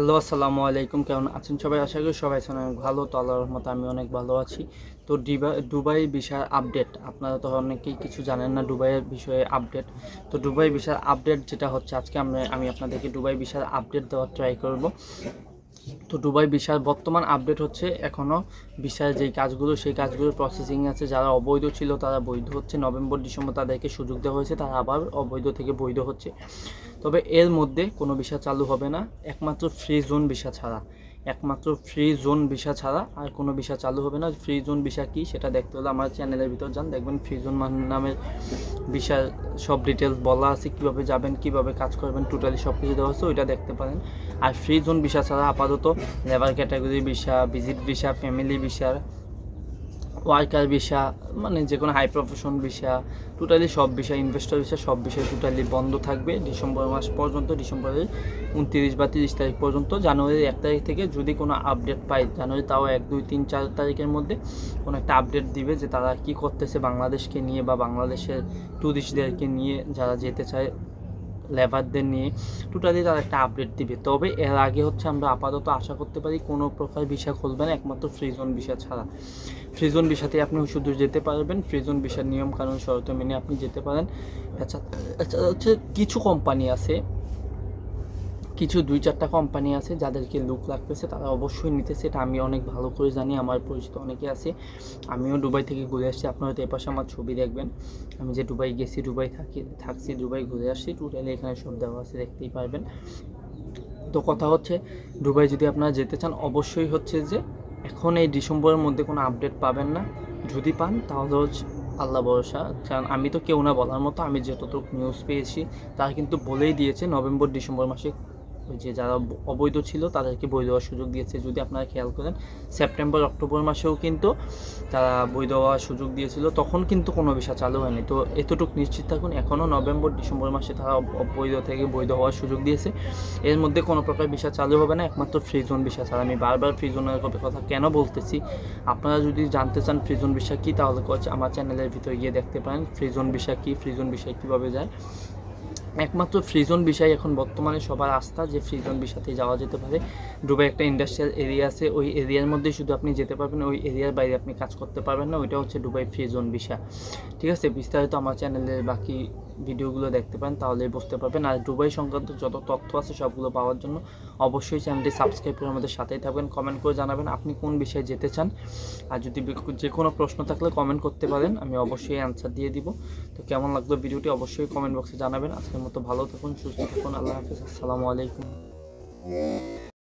Hello, আসসালামু আলাইকুম। কেমন আছেন সবাই? আশা করি সবাই আছেন। অনেক ভালো, তো আল্লাহর রহমতে আমি অনেক ভালো আছি। তো দুবাই ভিসার আপডেট আপনারা তো অনেকেই কিছু জানেন না দুবাইয়ের বিষয়ে আপডেট তো দুবাই ভিসার আপডেট যেটা হচ্ছে, আজকে আমি আমি আপনাদেরকে দুবাই ভিসার আপডেট দেওয়ার ট্রাই করব। তো দুবাই ভিসার বর্তমান আপডেট হচ্ছে এখনও ভিসার যেই কাজগুলো, সেই কাজগুলো প্রসেসিং আছে। যারা অবৈধ ছিল তারা বৈধ হচ্ছে। নভেম্বর, ডিসেম্বর তাদেরকে সুযোগ দেওয়া হয়েছে, তারা আবার অবৈধ থেকে বৈধ হচ্ছে। তবে এর মধ্যে কোনো ভিসা চালু হবে না। একমাত্র ফ্রি জোন ভিসা ছাড়া। একমাত্র ফ্রি জোন ভিসা ছাড়া আর কোনো ভিসা চালু হবে না। ফ্রি জোন ভিসা কি? সেটা দেখতে হলে আমার চ্যানেলের ভিতর যান। দেখবেন ফ্রি জোন নামের ভিসার সব ডিটেলস বলা আছে। কীভাবে যাবেন, কীভাবে কাজ করবেন টোটালি সব কিছু দেওয়া আছে, ওইটা দেখতে পারেন। আর ফ্রি জোন ভিসা ছাড়া আপাতত labour category visa visit visa family ভিসার ওয়ার্কার ভিসা মানে যে কোনো হাই প্রফেশন ভিসা টোটালি সব বিষয় ইনভেস্টর ভিসা, সব বিষয় টোটালি বন্ধ থাকবে ডিসেম্বর মাস পর্যন্ত, ডিসেম্বরের উনত্রিশ বা তিরিশ তারিখ পর্যন্ত। জানুয়ারির এক তারিখ থেকে যদি কোনো আপডেট পাই জানুয়ারি তাও এক, দুই, তিন, চার তারিখের মধ্যে কোনো একটা আপডেট দিবে যে তারা কি করতেছে বাংলাদেশকে নিয়ে বা বাংলাদেশের ট্যুরিস্টদেরকে নিয়ে যারা যেতে চায়। লেবারদের নিয়ে টোটালি তারা একটা আপডেট দিবে। তবে এর আগে হচ্ছে আমরা আপাতত আশা করতে পারি কোনো প্রকার ভিসা খুলবে না, একমাত্র ফ্রিজন ভিসা ছাড়া। ফ্রিজন ভিসাতে আপনি শুধু যেতে পারবেন ফ্রিজন ভিসার নিয়ম কারণ শর্ত মেনে আপনি যেতে পারেন। আচ্ছা আচ্ছা হচ্ছে কিছু কোম্পানি আছে কিছু দুই চারটা কোম্পানি আছে যাদেরকে লুক লাগতেছে, তারা অবশ্যই নিতেছে। এটা আমি অনেক ভালো করে জানি, আমার পরিচিত অনেকে আছে। আমিও দুবাই থেকে ঘুরে আসছি, আপনারা তো এপাশে আমার ছবি দেখবেন। আমি যে দুবাই গেছি, দুবাই থাকি, থাকছি, দুবাই ঘুরে আসছি। টোটালি এখানে সব দেওয়া আছে, দেখতেই পারবেন। তো কথা হচ্ছে, দুবাই যদি আপনারা যেতে চান, অবশ্যই হচ্ছে যে এখন এই ডিসেম্বরের মধ্যে কোনো আপডেট পাবেন না। যদি পান, তাহলে আল্লাহ ভরসা। কারণ আমি তো কেউ না বলার মতো, আমি যতটুকু নিউজ পেয়েছি, তারা কিন্তু বলেই দিয়েছে, নভেম্বর, ডিসেম্বর মাসে যে যারা অবৈধ ছিল তাদেরকে বৈধ হওয়ার সুযোগ দিয়েছে। যদি আপনারা খেয়াল করেন, সেপ্টেম্বর, অক্টোবর মাসেও কিন্তু তারা বৈধ হওয়ার সুযোগ দিয়েছিল। তখন কিন্তু কোনো ভিসা চালু হয়নি। তো এতটুকু নিশ্চিত থাকুন, এখনও নভেম্বর, ডিসেম্বর মাসে তারা বৈধ থেকে বৈধ হওয়ার সুযোগ দিয়েছে। এর মধ্যে কোনো প্রকার ভিসা চালু হবে না, একমাত্র ফ্রি জোন ভিসা। ছাড়া আমি বারবার ফ্রি জোনের কথা কেন বলতেছি? আপনারা যদি জানতে চান ফ্রি জোন ভিসা কী, তাহলে আমার চ্যানেলের ভিতরে গিয়ে দেখতে পারেন। ফ্রি জোন ভিসা কী ফ্রি জোন ভিসা কীভাবে যায়। একমাত্র ফ্রিজন বিষয় এখন বর্তমানে সবার আস্থা যে ফ্রিজন বিষয়তে যাওয়া যেতে পারে। দুবাই একটা ইন্ডাস্ট্রিয়াল এরিয়া আছে, ওই এরিয়ার মধ্যে শুধু আপনি যেতে পারবেন, ওই এরিয়ার বাইরে আপনি কাজ করতে পারবেন না, ওইটা হচ্ছে দুবাই ফ্রিজন বিষয়। ঠিক আছে, বিস্তারিত আমার চ্যানেলের বাকি ভিডিওগুলো দেখতে পারেন তাহলে বুঝতে পারবেন। আর দুবাই সংক্রান্ত যত তথ্য আছে সবগুলো পাওয়ার জন্য অবশ্যই চ্যানেলটি সাবস্ক্রাইব করে আমাদের সাথেই থাকবেন কমেন্ট করে জানাবেন আপনি কোন বিষয়ে যেতে চান। আর যদি যে কোনো প্রশ্ন থাকলে কমেন্ট করতে পারেন, আমি অবশ্যই অ্যান্সার দিয়ে দিব। তো কেমন লাগল ভিডিওটি অবশ্যই কমেন্ট বক্সে জানাবেন। আজকের মতো ভালো থাকুন, সুস্থ থাকুন, আল্লাহ হাফিজ, আসসালামু আলাইকুম।